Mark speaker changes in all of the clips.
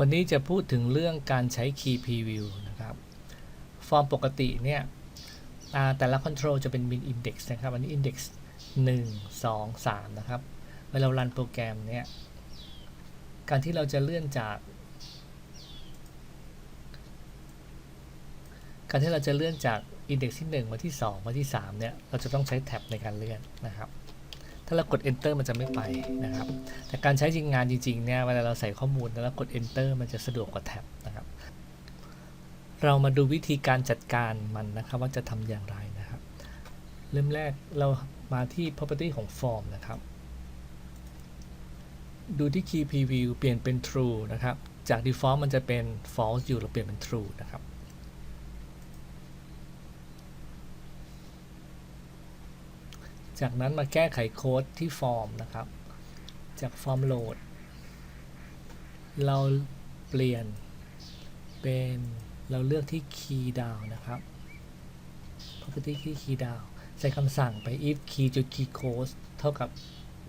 Speaker 1: วันนี้จะพูดถึงเรื่องการใช้ Key Preview นะครับ ฟอร์มปกติเนี่ยแต่ละ Control จะเป็น Min Index นะครับ อันนี้ Index 1 2 3 นะครับ เวลาเรารันโปรแกรมเนี่ย การที่เราจะเลื่อนจาก การที่เราจะเลื่อนจาก Index ที่ 1 มาที่ 2 มาที่ 3 เนี่ย เราจะต้องใช้แท็บในการเลื่อนนะครับ ถ้าเรากด enter มันจะไม่ไปนะครับ แต่การใช้จริงงานจริงๆเนี่ยเวลาเราใส่ข้อมูลแล้วกด enter มันจะสะดวกกว่าแท็บนะครับ เรามาดูวิธีการจัดการมันนะครับว่าจะทำอย่างไรนะครับ เริ่มแรกเรามาที่ property ของ form นะครับ ดูที่ key preview เปลี่ยนเป็น true นะครับ จาก default มันจะเป็น false อยู่เราเปลี่ยนเป็น true นะครับ จากนั้นมาแก้ไขโค้ดที่ฟอร์มนะครับ จากฟอร์มโหลด เราเปลี่ยนเป็นเราเลือกที่ key down นะครับ property ที่ key down ใส่คำสั่งไป if key จุด key close เท่ากับ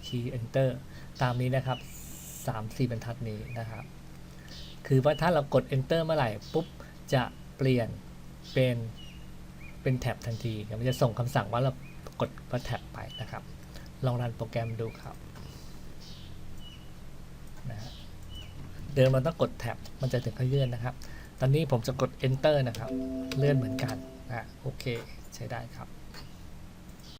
Speaker 1: key enter ตามนี้นะครับ 3 4บรรทัดนี้นะครับ คือว่าถ้าเรากด enter เมื่อไหร่ปุ๊บ จะเปลี่ยนเป็นเป็นแท็บทันที มันจะส่งคำสั่งว่าเรา กดว่าแท็บไปนะครับ ลองรันโปรแกรมดูครับนะเดิมเราต้องกดแท็บมันจะถึงขยเลื่อนนะครับ ตอนนี้ผมจะกด enter นะครับ เลื่อนเหมือนกันนะโอเค ใช้ได้ครับ